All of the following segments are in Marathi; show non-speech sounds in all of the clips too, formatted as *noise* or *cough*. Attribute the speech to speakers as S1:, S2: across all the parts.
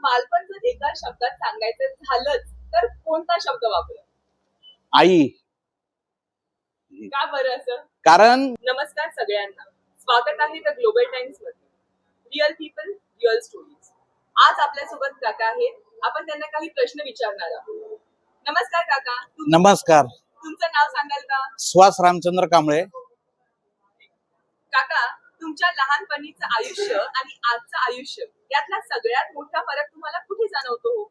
S1: बालपण जर एका शब्दात सांगायचं झालंच तर कोणता शब्द वापरा
S2: आई.
S1: का बरं असं?
S2: कारण
S1: नमस्कार सगळ्यांना. स्वागत आहे द ग्लोबल टाइम्समध्ये. रिअल पीपल रिअल स्टोरीज आज आपल्यासोबत काका आहेत. आपण त्यांना काही प्रश्न विचारणार आहोत. नमस्कार काका. तुम-
S2: नमस्कार.
S1: तुमचं नाव सांगाल का?
S2: सुहास रामचंद्र कांबळे.
S1: तुमच्या लहानपणीचं आयुष्य आणि आजचं आयुष्य यातला सगळ्यात मोठा फरक तुम्हाला कुठे जाणवतो हो?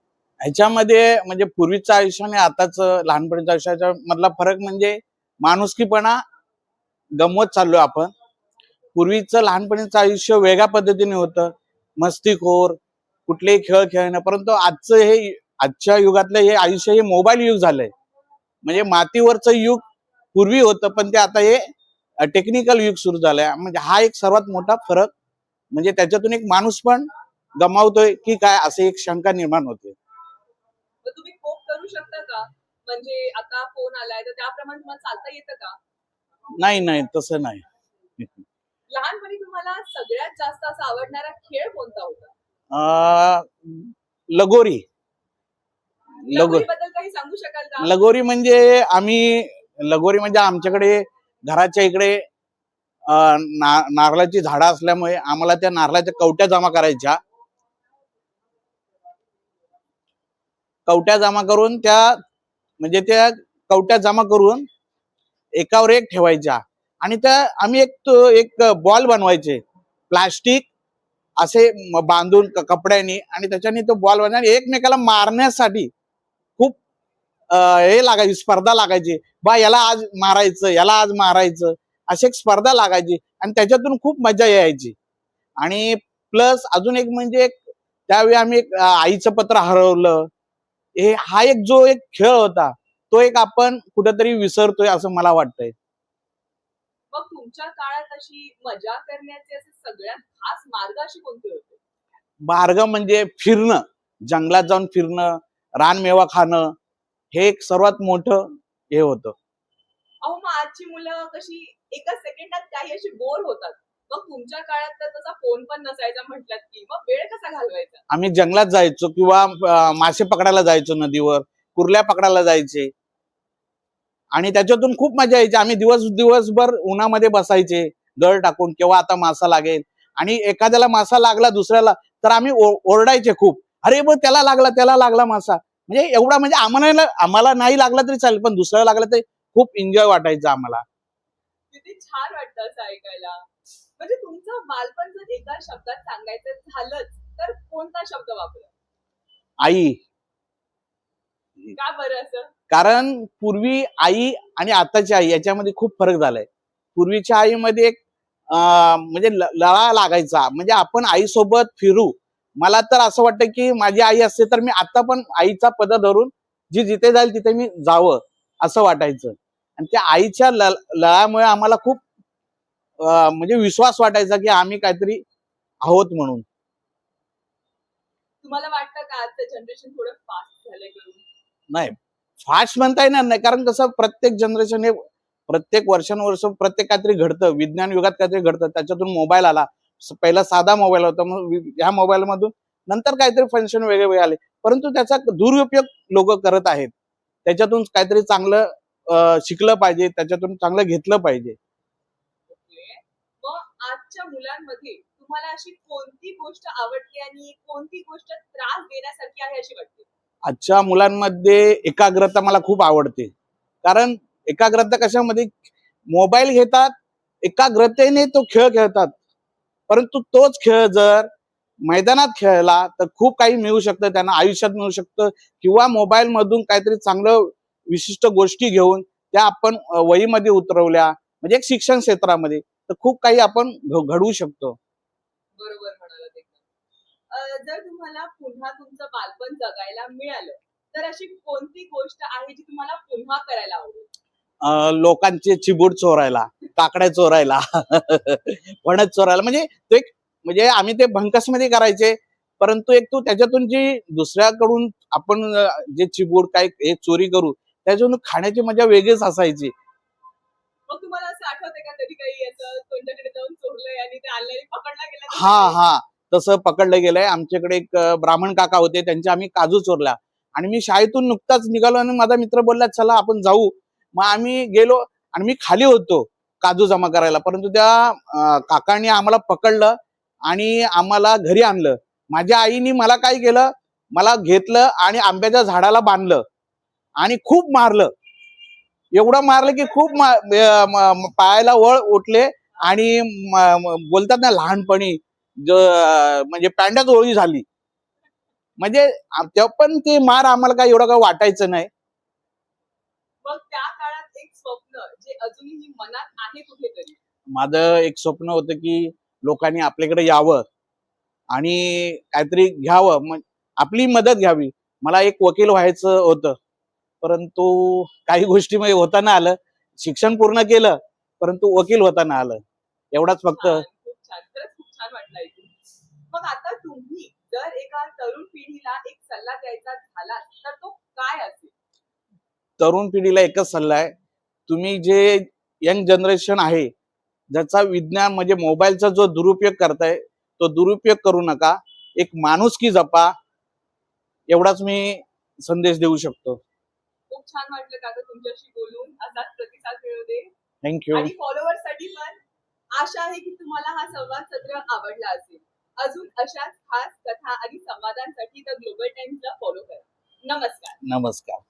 S2: ह्याच्यामध्ये म्हणजे पूर्वीचं आयुष्य आणि आताच लहानपणीच्या आयुष्याच्या मधला फरक म्हणजे माणुसकीपणा गमवत चाललो आपण. पूर्वीचं लहानपणीचं आयुष्य वेगळ्या पद्धतीने होतं. मस्तीखोर कुठलेही खेळ खेळणं परंतु आजचं हे आजच्या युगातलं हे आयुष्य हे मोबाईल युग झालंय. म्हणजे मातीवरचं युग पूर्वी होतं पण ते आता हे टेक्निकल युग सुरू झालंय. म्हणजे हा एक सर्वात मोठा फरक म्हणजे त्याच्यातून एक माणूस पण गमावतोय की काय असे एक शंका निर्माण होते.
S1: तुम्ही करू शकता का? म्हणजे आता फोन आलाय तर त्याप्रमाणे तुम्हाला चालता येतं का?
S2: नाही नाही तसं नाही.
S1: लहानपणी तुम्हाला सगळ्यात जास्त असा आवडणारा खेळ कोणता होता?
S2: लगोरी. लगोरी
S1: बद्दल काही सांगू शकाल का?
S2: लगोरी म्हणजे आम्ही लगोरी म्हणजे आमच्याकडे घराच्या इकडे ना- नारळाची झाडं असल्यामुळे आम्हाला त्या नारळाच्या कवट्या जमा करायच्या. कवट्या जमा करून त्या म्हणजे त्या कवट्या जमा करून एकावर एक ठेवायच्या. आणि त्या आम्ही एक तो एक बॉल बनवायचे. प्लास्टिक असे बांधून क- कपड्यांनी आणि त्याच्याने तो बॉल बनवून एकमेकाला मारण्यासाठी हे लागायची स्पर्धा लागायची. बा याला आज मारायचं याला आज मारायचं अशी एक स्पर्धा लागायची आणि त्याच्यातून खूप मजा यायची. आणि प्लस अजून एक म्हणजे एक त्यावेळी आम्ही आईचं पत्र हरवलं. हे हा एक जो एक खेळ होता तो एक आपण कुठेतरी विसरतोय असं मला वाटतंय.
S1: मग तुमच्या काळात अशी मजा करण्याचे असे सगळ्यात खास मार्ग असे कोणते होते?
S2: मार्ग म्हणजे फिरणं. जंगलात जाऊन फिरणं रानमेवा खाणं हे एक सर्वात मोठं हे होतं.
S1: अहो मग आजची मुलं कशी एका सेकंदात काही अशी बोर होतात. मग तुमच्या काळात तर तसा फोन पण नसायचा म्हटलात की मग वेळ कसा घालवायचा?
S2: आम्ही जंगलात जायचो किंवा अं, मासे पकडायला जायचो नदीवर कुर्ल्या पकडायला जायचे. आणि त्याच्यातून खूप मजा यायची. आम्ही दिवस दिवसभर उन्हामध्ये बसायचे गळ टाकून केव्हा आता मासा लागेल. आणि एखाद्याला मासा लागला दुसऱ्याला तर आम्ही ओ- ओरडायचे खूप. अरे बघ त्याला लागला त्याला लागला मासा. म्हणजे एवढा म्हणजे आम्हाला आम्हाला नाही लागला तरी चालेल पण दुसऱ्याला लागला तरी खूप एन्जॉय वाटायचं आम्हाला.
S1: किती छान वाटतं असं ऐकायला. म्हणजे तुमचं बालपण जर एका शब्दात सांगायचं झालंच तर कोणता शब्द वापरा
S2: आई.
S1: का बरं असं?
S2: कारण पूर्वी आई आणि आताची आई याच्यामध्ये खूप फरक झालाय. पूर्वीच्या आईमध्ये एक म्हणजे लळा लागायचा. म्हणजे आपण आईसोबत फिरू मला तर असं वाटतं की माझी आई असते तर मी आता पण आईचा पद धरून जी जिथे जाईल तिथे मी जावं असं वाटायचं. आणि त्या आईच्या ल- लळामुळे आम्हाला खूप म्हणजे विश्वास वाटायचा की आम्ही काहीतरी आहोत म्हणून.
S1: तुम्हाला वाटतं का आजचं जनरेशन थोडं फास्ट झालंय करून?
S2: नाही फास्ट म्हणता येणार नाही. कारण कसं प्रत्येक जनरेशन हे प्रत्येक वर्षानुवर्ष प्रत्येक काहीतरी घडतं. विज्ञान युगात काहीतरी घडतं. त्याच्यातून मोबाईल आला. पहिला साधा मोबाईल होता. मग ह्या मोबाईल मधून नंतर काहीतरी फंक्शन वेगळे वेगळे आले. परंतु त्याचा दुरुपयोग लोक करत आहेत. त्याच्यातून काहीतरी चांगलं शिकलं पाहिजे. त्याच्यातून चांगलं घेतलं पाहिजे.
S1: आजच्या मुलांमध्ये तुम्हाला अशी कोणती गोष्ट आवडते आणि कोणती गोष्ट त्रास देण्यासारखी आहे अशी वाटते?
S2: आजच्या मुलांमध्ये एकाग्रता मला खूप आवडते. कारण एकाग्रता कशामध्ये? मोबाईल घेतात एकाग्रतेने तो खेळ खेळतात. परंतु तोच खेळ जर मैदानात खेळला तर खूप काही मिळू शकतं त्यांना आयुष्यात मिळू शकतं. किंवा मोबाईल मधून काहीतरी चांगलं विशिष्ट गोष्टी घेऊन त्या आपण वहीमध्ये उतरवल्या म्हणजे एक शिक्षण क्षेत्रामध्ये तर खूप काही आपण घडवू शकतो.
S1: बरोबर जर तुम्हाला पुन्हा तुमचं बालपण जगायला मिळालं तर अशी कोणती गोष्ट आहे जी तुम्हाला पुन्हा करायला आवडेल?
S2: लोकांचे चिबूड चोरायला काकड्या चोरायला *laughs* फणस चोरायला. म्हणजे तो एक म्हणजे आम्ही ते भंकसमध्ये करायचे परंतु एक तो त्याच्यातून जी दुसऱ्याकडून आपण जे चिबूड काय हे चोरी करू त्याच्यातून खाण्याची मजा वेगळीच असायची. हा हा. तसं पकडलं गेलंय. आमच्याकडे एक ब्राह्मण काका होते त्यांचे आम्ही काजू चोरला आणि मी शाळेतून नुकताच निघालो आणि माझा मित्र बोलला चला आपण जाऊ. मग आम्ही गेलो आणि मी खाली होतो काजू जमा करायला. परंतु त्या काकांनी आम्हाला पकडलं आणि आम्हाला घरी आणलं. माझ्या आईने मला काय केलं? मला घेतलं आणि आंब्याच्या झाडाला बांधलं आणि खूप मारलं. एवढं मारलं की खूप पायाला वळ उठले आणि बोलतात ना लहानपणी म्हणजे पॅन्डाच ओळी झाली. म्हणजे पण ते मार आम्हाला काय एवढं काय वाटायचं नाही.
S1: जे अजूनही मनात आहे कुठेतरी?
S2: माझं एक स्वप्न होतं की लोकांनी आपल्याकडे यावं आणि काहीतरी घ्यावं. मग आपली मदत घ्यावी. मला एक वकील व्हायचं होतं परंतु काही गोष्टी मध्ये होता ना आलं. शिक्षण पूर्ण केलं परंतु वकील होता ना आलं. एवढाच फक्त
S1: मग आता तुम्ही जर एका तरुण पिढीला एक सल्ला द्यायचा झाला तर तो काय असेल?
S2: तरुण पिढीला एकच सल्ला आहे तुम्ही जे यंग जनरेशन आहे ज्याचा विज्ञान म्हणजे मोबाईलचा जो दुरुपयोग करताय तो दुरुपयोग करू नका. एक माणुसकी जपा एवढाच मी संदेश देऊ शकतो.
S1: खूप छान वाटलं काका तुमच्याशी बोलून. असाच प्रतिसाद मिळू दे
S2: थँक्यू
S1: आणि फॉलोअर्ससाठी पण आशा आहे की तुम्हाला हा संवाद सत्र आवडला असेल. अजून अशाच खास कथा आणि संवादांसाठी द ग्लोबल टाइम्सला फॉलो करा. नमस्कार.
S2: नमस्कार.